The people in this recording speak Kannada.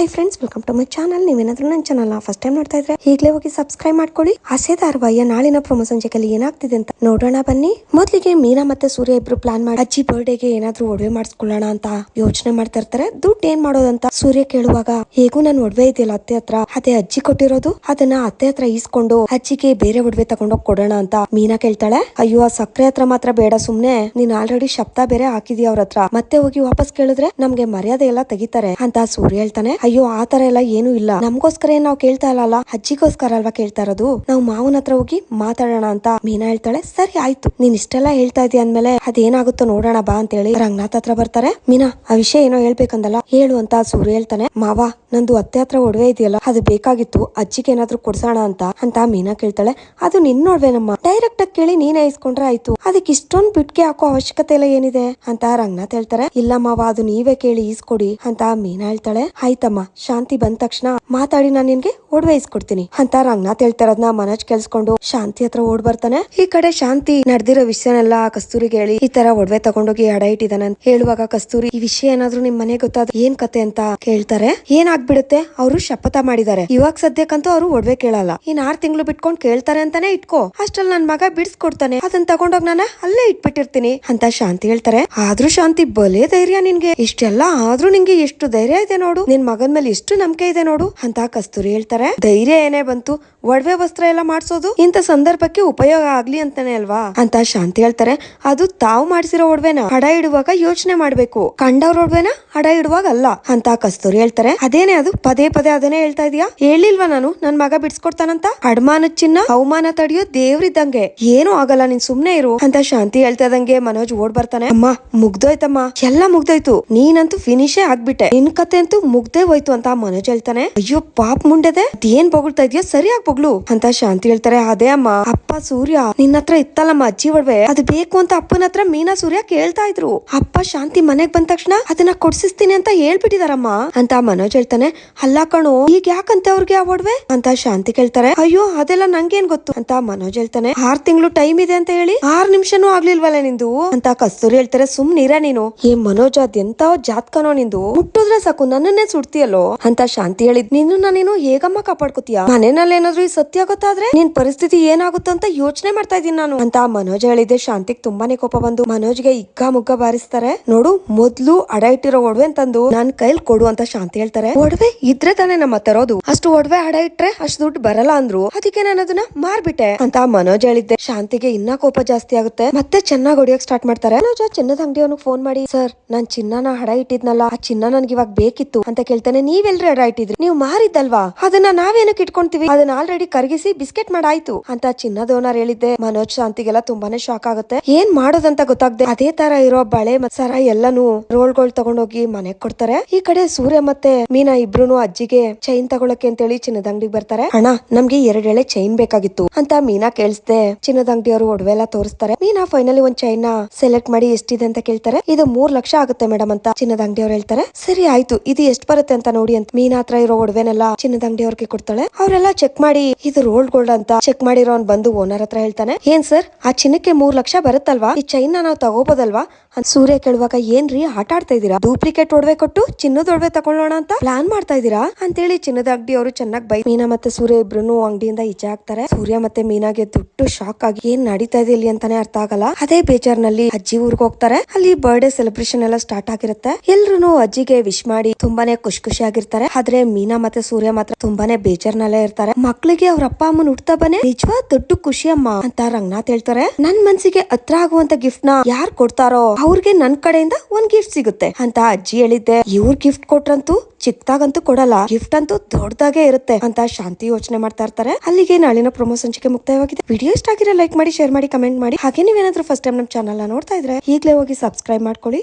Hi friends welcome to my channel ನೀವೇನಾದ್ರೂ ನನ್ನ ಚಾನಲ್ ಫಸ್ಟ್ ಟೈಮ್ ನೋಡ್ತಾ ಇದ್ರೆ ಈಗಲೇ ಹೋಗಿ ಸಬ್ಸ್ಕ್ರೈಬ್ ಮಾಡ್ಕೊಳ್ಳಿ ಆಸೆ ಧಾರಾವಾಹಿಯ ನಾಳಿನ ಪ್ರೊಮೋ ಸಂಚಿಕೆಯಲ್ಲಿ ಏನಾಗ್ತಿದೆ ಅಂತ ನೋಡೋಣ ಬನ್ನಿ. ಮೊದಲಿಗೆ ಮೀನಾ ಮತ್ತೆ ಸೂರ್ಯ ಇಬ್ರು ಪ್ಲಾನ್ ಮಾಡಿ ಅಜ್ಜಿ ಬರ್ಡೇಗೆ ಏನಾದ್ರೂ ಒಡವೆ ಮಾಡಿಸ್ಕೊಳ್ಳೋಣ ಅಂತ ಯೋಚನೆ ಮಾಡ್ತಾ ಇರ್ತಾರೆ. ದುಡ್ಡು ಏನ್ ಮಾಡೋದಂತ ಸೂರ್ಯ ಕೇಳುವಾಗ, ಹೇಗೂ ನಾನು ಒಡವೆ ಇದೆಯಲ್ಲ ಅತ್ತೆ ಹತ್ರ? ಅದೇ ಅಜ್ಜಿ ಕೊಟ್ಟಿರೋದು. ಅದನ್ನ ಅತ್ತೆ ಹತ್ರ ಈಸ್ಕೊಂಡು ಅಜ್ಜಿಗೆ ಬೇರೆ ಒಡವೆ ತಗೊಂಡೋಗಿ ಕೊಡೋಣ ಅಂತ ಮೀನಾ ಕೇಳ್ತಾಳೆ. ಅಯ್ಯೋ, ಆ ಸಕ್ಕರೆ ಹತ್ರ ಮಾತ್ರ ಬೇಡ ಸುಮ್ನೆ. ನೀನ್ ಆಲ್ರೆಡಿ ಶಬ್ದ ಬೇರೆ ಹಾಕಿದ್ಯಾ ಅವ್ರ ಹತ್ರ. ಮತ್ತೆ ಹೋಗಿ ವಾಪಸ್ ಕೇಳಿದ್ರೆ ನಮ್ಗೆ ಮರ್ಯಾದೆ ಎಲ್ಲ ತೆಗಿತಾರೆ ಅಂತ ಸೂರ್ಯ ಹೇಳ್ತಾನೆ. ಅಯ್ಯೋ, ಆ ತರ ಎಲ್ಲ ಏನೂ ಇಲ್ಲ. ನಮ್ಗೋಸ್ಕರ ಏನ್ ನಾವ್ ಕೇಳ್ತಾ ಇಲ್ಲ ಅಜ್ಜಿಗೋಸ್ಕರ ಅಲ್ವಾ ಕೇಳ್ತಾ ಇರೋದು? ನಾವು ಮಾವನ ಹತ್ರ ಹೋಗಿ ಮಾತಾಡೋಣ ಅಂತ ಮೀನಾ ಹೇಳ್ತಾಳೆ. ಸರಿ, ಆಯ್ತು. ನೀನ್ ಇಷ್ಟೆಲ್ಲ ಹೇಳ್ತಾ ಇದೀಯ ಅಂದ್ಮೇಲೆ ಅದೇನಾಗುತ್ತೋ ನೋಡೋಣ ಬಾ ಅಂತ ಹೇಳಿ ರಂಗನಾಥ್ ಹತ್ರ ಬರ್ತಾರೆ. ಮೀನಾ, ಆ ವಿಷಯ ಏನೋ ಹೇಳ್ಬೇಕಂದಲ್ಲ? ಹೇಳು ಅಂತ ಸೂರ್ಯ ಹೇಳ್ತಾನೆ. ಮಾವ ನಂದು ಅತ್ತೆ ಹತ್ರ ಒಡವೆ ಇದೆಯಲ್ಲ, ಅದು ಬೇಕಾಗಿತ್ತು, ಅಜ್ಜಿಗೆ ಏನಾದ್ರು ಕೊಡ್ಸೋಣ ಅಂತ ಅಂತ ಮೀನಾ ಕೇಳ್ತಾಳೆ. ಅದು ನಿನ್ ನೋಡ್ವೇನಮ್ಮ ಡೈರೆಕ್ಟ್ ಆಗಿ ಕೇಳಿ ನೀನೇ ಇಸ್ಕೊಂಡ್ರೆ ಆಯ್ತು. ಅದಕ್ಕೆ ಇಷ್ಟೊಂದು ಬಿಟ್ಕೆ ಹಾಕೋ ಅವಶ್ಯಕತೆ ಎಲ್ಲ ಏನಿದೆ ಅಂತ ರಂಗನಾಥ್ ಹೇಳ್ತಾರೆ. ಇಲ್ಲ ಮಾವ, ಅದು ನೀವೇ ಕೇಳಿ ಈಸ್ಕೊಡಿ ಅಂತ ಮೀನಾ ಹೇಳ್ತಾಳೆ. ಆಯ್ತಮ್ಮ, ಶಾಂತಿ ಬಂದ ತಕ್ಷಣ ಮಾತಾಡಿ, ನಾನು ನಿನ್ಗೆ ಒಡವೆ ಇಸ್ಕೊಡ್ತೀನಿ ಅಂತ ರಂಗನಾಥ್ ಹೇಳ್ತಾರದ್ನ ಮನಜ್ ಕೆಲ್ಸ್ಕೊಂಡು ಶಾಂತಿ ಹತ್ರ ಓಡ್ ಬರ್ತಾನೆ. ಈ ಕಡೆ ಶಾಂತಿ ನಡೆದಿರೋ ವಿಷಯನೆಲ್ಲ ಕಸ್ತೂರಿಗೆ ಹೇಳಿ, ಈ ತರ ಒಡವೆ ತಗೊಂಡೋಗಿ ಅಡ ಇಟ್ಟಿದಾನೆ ಅಂತ ಹೇಳುವಾಗ ಕಸ್ತೂರಿ, ಈ ವಿಷಯ ಏನಾದ್ರೂ ನಿಮ್ ಮನೆ ಗೊತ್ತಾದ ಏನ್ ಕತೆ ಅಂತ ಕೇಳ್ತಾರೆ. ಏನ್ ಆಗ್ಬಿಡುತ್ತೆ ಅವರು ಶಪಥ ಮಾಡಿದ್ದಾರೆ. ಇವಾಗ ಸದ್ಯಕ್ಕಂತೂ ಅವರು ಒಡವೆ ಕೇಳಲ್ಲ. ಇನ್ ಆರ್ ತಿಂಗಳು ಬಿಟ್ಕೊಂಡ್ ಕೇಳ್ತಾರೆ ಅಂತಾನೆ ಇಟ್ಕೋ. ಅಷ್ಟಲ್ ನನ್ ಮಗ ಬಿಡಿಸ್ಕೊಡ್ತಾನೆ. ಅದನ್ನ ತಗೊಂಡೋಗ್ ನಾನು ಅಲ್ಲೇ ಇಟ್ಬಿಟ್ಟಿರ್ತೀನಿ ಅಂತ ಶಾಂತಿ ಹೇಳ್ತಾರೆ. ಆದ್ರೂ ಶಾಂತಿ ಬಲೇ ಧೈರ್ಯ ನಿನ್ಗೆ. ಇಷ್ಟೆಲ್ಲ ಆದ್ರೂ ನಿಂಗೆ ಎಷ್ಟು ಧೈರ್ಯ ಇದೆ ನೋಡು. ನಿನ್ ಮಗನ್ ಮೇಲೆ ಎಷ್ಟು ನಂಬಿಕೆ ಇದೆ ನೋಡು ಅಂತ ಕಸ್ತೂರಿ ಹೇಳ್ತಾರೆ. ಧೈರ್ಯ ಏನೇ ಬಂತು, ಒಡವೆ ವಸ್ತ್ರ ಎಲ್ಲ ಮಾಡ್ಸೋದು ಇಂತ ಸಂದರ್ಭಕ್ಕೆ ಉಪಯೋಗ ಆಗ್ಲಿ ಅಂತಾನೆ ಅಲ್ವಾ? ಅಂತ ಶಾಂತಿ ಹೇಳ್ತಾರೆ. ಅದು ತಾವು ಮಾಡಿಸಿರೋ ಒಡವೆನ? ಹಡ ಇಡುವಾಗ ಯೋಚನೆ ಮಾಡ್ಬೇಕು. ಕಂಡವ್ರ ಒಡವೆನ? ಹಡ ಇಡುವಾಗ ಅಲ್ಲ ಅಂತ ಕಸ್ತೂರಿ ಹೇಳ್ತಾರೆ. ಅದೇನೆ ಅದು? ಪದೇ ಪದೇ ಅದನ್ನೇ ಹೇಳ್ತಾ ಇದೀಯಾ? ಹೇಳಿಲ್ವಾ ನಾನು? ನನ್ ಮಗ ಬಿಡ್ಸ್ಕೊಡ್ತಾನಂತ? ಅಡಮಾನ ಚಿನ್ನ, ಅವಮಾನ ತಡೆಯೋ ದೇವ್ರಿದ್ದಂಗೆ ಏನೂ ಆಗಲ್ಲ, ನೀನ್ ಸುಮ್ನೆ ಇರು. ಅಂತ ಶಾಂತಿ ಹೇಳ್ತಾ ಇದಂಗೆ ಮನೋಜ್ ಓಡ್ ಬರ್ತಾನೆ. ಅಮ್ಮ, ಮುಗ್ದೋಯ್ತಮ್ಮ. ಎಲ್ಲ ಮುಗ್ದೋಯ್ತು. ನೀನಂತೂ ಫಿನಿಶೇ ಆಗ್ಬಿಟ್ಟೆ. ನಿನ್ ಕತೆ ಅಂತೂ ಮುಗ್ದೇ ಹೋಯ್ತು ಅಂತ ಮನೋಜ್ ಹೇಳ್ತಾನೆ. ಅಯ್ಯೋ, ಪಾಪ್ ಮುಂಡೆದೆ? ಏನ್ ಬೊಗಳ್ತಾ ಇದೆಯೋ? ಸರಿಯಾಗಿ ಬೊಗ್ಳು. ಅಂತ ಶಾಂತಿ ಹೇಳ್ತಾರೆ. ಅದೇ ಅಮ್ಮ. ಅಪ್ಪ ಸೂರ್ಯ, ನಿನ್ನ ಹತ್ರ ಇತ್ತಲ್ಲಮ್ಮ ಅಜ್ಜಿ ಒಡವೆ. ಅದು ಬೇಕು ಅಂತ ಅಪ್ಪನ ಹತ್ರ ಮೀನಾ ಸೂರ್ಯ ಕೇಳ್ತಾ ಇದ್ರು. ಅಪ್ಪ ಶಾಂತಿ ಮನೆಗ್ ಬಂದ ತಕ್ಷಣ ಅದನ್ನ ಕೊಡ್ಸಿಸ್ತೀನಿ ಅಂತ ಹೇಳ್ಬಿಟ್ಟಿದಾರಮ್ಮ ಅಂತ ಮನೋಜ್ ಹೇಳ್ತಾನೆ. ಅಲ್ಲ ಕಣು, ಈಗ ಯಾಕಂತ ಅವ್ರಿಗೆ ಆ ಒಡವೆ? ಅಂತ ಶಾಂತಿ ಕೇಳ್ತಾರೆ, ಅಯ್ಯೋ, ಅದೆಲ್ಲ ನಂಗೇನ್ ಗೊತ್ತು? ಅಂತ ಮನೋಜ್ ಹೇಳ್ತಾನೆ, ಆರ್ ತಿಂಗಳು ಟೈಮ್ ಇದೆ ಅಂತ ಹೇಳಿ, ಆರ್ ನಿಮಿಷನೂ ಆಗ್ಲಿಲ್ವಲ್ಲ ನಿಂದು? ಅಂತ ಕಸ್ತೂರಿ ಹೇಳ್ತಾರೆ ಸುಮ್ನಿರ ನೀನು. ಏ ಮನೋಜ್, ಅದೆಂತ ಜಾತ್ಕನೋ ನಿಂದು? ಮುಟ್ಟಿದ್ರೆ ಸಾಕು, ನನ್ನನ್ನೇ ಸುಡ್ತಿಯಲ್ಲೋ? ಅಂತ ಶಾಂತಿ ಹೇಳಿದ್, ನಿನ್ನ ನೀನು ಹೇಗಮ್ಮ ಕಾಪಾಡ್ಕೋತೀಯ? ಮನೆಯಲ್ಲಿ ಏನಾದ್ರು ಈ ಸತ್ಯ ಗೊತ್ತಾದ್ರೆ ನಿನ್ ಪರಿಸ್ಥಿತಿ ಏನಾಗುತ್ತೆ ಅಂತ ಯೋಚನೆ ಮಾಡ್ತಾ ಇದೀನಿ ನಾನು. ಅಂತ ಮನೋಜ್ ಹೇಳಿದ್ದೆ, ಶಾಂತಿಗ್ ತುಂಬಾನೇ ಕೋಪ ಬಂದು, ಮನೋಜ್ಗೆ ಇಗ್ಗ ಮುಗ್ಗ ಬಾರಿಸ್ತಾರೆ, ನೋಡು, ಮೊದ್ಲು ಅಡ ಇಟ್ಟಿರೋ ಒಡವೆ ಅಂತಂದು ನನ್ ಕೈಲ್ ಕೊಡು ಅಂತ ಶಾಂತಿ ಹೇಳ್ತಾರೆ ಒಡವೆ ಇದ್ರೆ ತಾನೇ ನಮ್ಮ ತರೋದು ಅಷ್ಟು ಒಡವೆ ಹಡ ಇಟ್ರೆ ಅಷ್ಟು ದುಡ್ಡು ಬರಲ್ಲ ಅಂದ್ರು. ಅದಕ್ಕೆ ನಾನು ಅದನ್ನ ಮಾರ್ಬಿಟ್ಟೆ ಅಂತ ಮನೋಜ್ ಹೇಳಿದ್ದೆ. ಶಾಂತಿಗೆ ಇನ್ನ ಕೋಪ ಜಾಸ್ತಿ ಆಗುತ್ತೆ. ಮತ್ತೆ ಚೆನ್ನಾಗ್ ಹೊಡಿಯಕ್ ಸ್ಟಾರ್ಟ್ ಮಾಡ್ತಾರೆ. ಮನೋಜ್ ಚಿನ್ನದ ಅಂಗಡಿಯವನಿಗೆ ಫೋನ್ ಮಾಡಿ, ಸರ್, ನಾನ್ ಚಿನ್ನನ ಹಡ ಇಟ್ಟಿದ್ನಲ್ಲ, ಆ ಚಿನ್ನ ನನ್ಗೆ ಇವಾಗ ಬೇಕಿತ್ತು ಅಂತ ಕೇಳ್ತಾನೆ. ನೀವೆಲ್ರಿ ಹಡ ಇಟ್ಟಿದ್ರಿ? ನೀವು ಮಾರಿದ್ದಲ್ವಾ? ಅದನ್ನ ನಾವೇನಕ್ಕೆ ಇಟ್ಕೊಂತೀವಿ? ಅದನ್ನ ಆಲ್ರೆಡಿ ಕರಗಿಸಿ ಬಿಸ್ಕೆಟ್ ಮಾಡಾಯ್ತು ಅಂತ ಚಿನ್ನದ ಓನರ್ ಹೇಳಿದ್ದೆ. ಮನೋಜ್, ಶಾಂತಿಗೆಲ್ಲ ತುಂಬಾನೇ ಶಾಕ್ ಆಗುತ್ತೆ. ಏನ್ ಮಾಡೋದಂತ ಗೊತ್ತಾಗ್ದೆ. ಅದೇ ತರ ಇರೋ ಬಳೆ ಮತ್ ಸರ ಎಲ್ಲಾನು ರೋಲ್ಗಳು ತಗೊಂಡೋಗಿ ಮನೆಗ್ ಕೊಡ್ತಾರೆ. ಈ ಕಡೆ ಸೂರ್ಯ ಮತ್ತೆ ಮೀನಾ ಇಬ್ರು ಅಜ್ಜಿಗೆ ಚೈನ್ ತಗೊಳಕ್ಕೆ ಅಂತೇಳಿ ಚಿನ್ನದ ಅಂಗಡಿಗೆ ಬರ್ತಾರೆ. ಅಣ್ಣ, ನಮ್ಗೆ ಎರಡೆಳೆ ಚೈನ್ ಬೇಕಾಗಿತ್ತು ಅಂತ ಮೀನಾ ಕೇಳಿಸ್ದೆ. ಚಿನ್ನದ ಅಂಗಡಿಯವರು ಒಡವೆ ಎಲ್ಲ ತೋರಿಸ್ತಾರೆ. ಮೀನಾ ಫೈನಲಿ ಒಂದ್ ಚೈನ್ ಸೆಲೆಕ್ಟ್ ಮಾಡಿ ಎಷ್ಟಿದೆ ಅಂತ ಕೇಳ್ತಾರೆ. ಇದು ಮೂರ್ ಲಕ್ಷ ಆಗುತ್ತೆ ಮೇಡಮ್ ಅಂತ ಚಿನ್ನದ ಅಂಗಡಿಯವ್ರು ಹೇಳ್ತಾರೆ. ಸರಿ ಆಯ್ತು, ಇದು ಎಷ್ಟ್ ಬರುತ್ತೆ ಅಂತ ನೋಡಿ ಅಂತ ಮೀನಾ ಹತ್ರ ಇರೋ ಒಡವೆನೆಲ್ಲ ಚಿನ್ನದ ಅಂಗಡಿಯವ್ರಿಗೆ ಕೊಡ್ತಾಳೆ. ಅವರೆಲ್ಲ ಚೆಕ್ ಮಾಡಿ, ಇದು ರೋಲ್ಡ್ ಗೋಲ್ಡ್ ಅಂತ ಚೆಕ್ ಮಾಡಿರೋ ಬಂದು ಓನರ್ ಹತ್ರ ಹೇಳ್ತಾನೆ. ಏನ್ ಸರ್, ಆ ಚಿನ್ನಕ್ಕೆ ಮೂರ್ ಲಕ್ಷ ಬರುತ್ತಲ್ವಾ? ಈ ಚೈನ್ ನಾವು ತಗೋಬೋದಲ್ವಾ? ಅಂತ ಸೂರ್ಯ ಕೇಳುವಾಗ, ಏನ್ರಿ, ಆಟ ಆಡ್ತಾ ಇದೀರಾ ಡೂಪ್ಲಿಕೇಟ್ ಒಡವೆ ಕೊಟ್ಟು ಚಿನ್ನದ ಒಡವೆ ತಗೊಳ್ಳೋಣ ಅಂತ ಪ್ಲಾನ್ ಮಾಡ್ತಾ ಇದೀರಾ ಅಂತೇಳಿ ಚಿನ್ನದ ಅಂಗಡಿ ಅವರು ಚೆನ್ನಾಗಿ ಬೈ ಮೀನಾ ಮತ್ತೆ ಸೂರ್ಯ ಇಬ್ರು ಅಂಗಡಿಯಿಂದ ಈಚೆ ಹಾಕ್ತಾರೆ ಸೂರ್ಯ ಮತ್ತೆ ಮೀನಾಗೆ ದೊಡ್ಡ ಶಾಕ್ ಆಗಿ, ಏನ್ ನಡೀತಾ ಇದೆ ಇಲ್ಲಿ? ಅಂತಾನೆ ಅರ್ಥ ಆಗಲ್ಲ. ಅದೇ ಬೇಜಾರ್ನಲ್ಲಿ ಅಜ್ಜಿ ಊರ್ಗ್ ಹೋಗ್ತಾರೆ. ಅಲ್ಲಿ ಬರ್ಡೇ ಸೆಲೆಬ್ರೇಷನ್ ಎಲ್ಲ ಸ್ಟಾರ್ಟ್ ಆಗಿರುತ್ತೆ. ಎಲ್ರು ಅಜ್ಜಿಗೆ ವಿಶ್ ಮಾಡಿ ತುಂಬಾನೇ ಖುಷಿ ಆಗಿರ್ತಾರೆ. ಆದ್ರೆ ಮೀನಾ ಮತ್ತೆ ಸೂರ್ಯ ಮಾತ್ರ ತುಂಬಾನೇ ಬೇಜಾರ್ನಲ್ಲೇ ಇರ್ತಾರೆ. ಮಕ್ಳಿಗೆ ಅವ್ರ ಅಪ್ಪ ಅಮ್ಮನ ಹುಡ್ತಾ ಬನ್ನಿ. ನಿಜವಾದ ದೊಡ್ಡ ಖುಷಿ ಅಮ್ಮ ಅಂತ ರಂಗನಾಥ್ ಹೇಳ್ತಾರೆ. ನನ್ ಮನ್ಸಿಗೆ ಹತ್ರ ಆಗುವಂತ ಗಿಫ್ಟ್ನ ಯಾರ್ ಕೊಡ್ತಾರೋ? ಅವ್ರಿಗೆ ನನ್ ಕಡೆಯಿಂದ ಒಂದ್ ಗಿಫ್ಟ್ ಸಿಗುತ್ತೆ. ಅಂತ ಅಜ್ಜಿ ಹೇಳಿದ್ದೆ. ಇವ್ರ ಗಿಫ್ಟ್ ಕೊಟ್ರಂತೂ ಚಿಕ್ಕದಾಗಂತೂ ಕೊಡಲ್ಲ. ಗಿಫ್ಟ್ ಅಂತೂ ದೊಡ್ಡದಾಗೇ ಇರುತ್ತೆ ಅಂತ ಶಾಂತಿ ಯೋಚನೆ ಮಾಡ್ತಾ ಇರ್ತಾರೆ. ಅಲ್ಲಿಗೆ ನಾಳಿನ ಪ್ರೊಮೋ ಸಂಚಿಕೆ ಮುಕ್ತಾಯವಾಗಿದೆ. ವಿಡಿಯೋ ಇಷ್ಟ ಆಗಿರೋ ಲೈಕ್ ಮಾಡಿ ಶೇರ್ ಮಾಡಿ ಕಮೆಂಟ್ ಮಾಡಿ. ಹಾಗೆ ನೀವೇನಾದ್ರೂ ಫಸ್ಟ್ ಟೈಮ್ ನಮ್ ಚಾನಲ್ ನೋಡ್ತಾ ಇದ್ರೆ ಈಗಲೇ ಹೋಗಿ ಸಬ್ಸ್ಕ್ರೈಬ್ ಮಾಡ್ಕೊಳ್ಳಿ.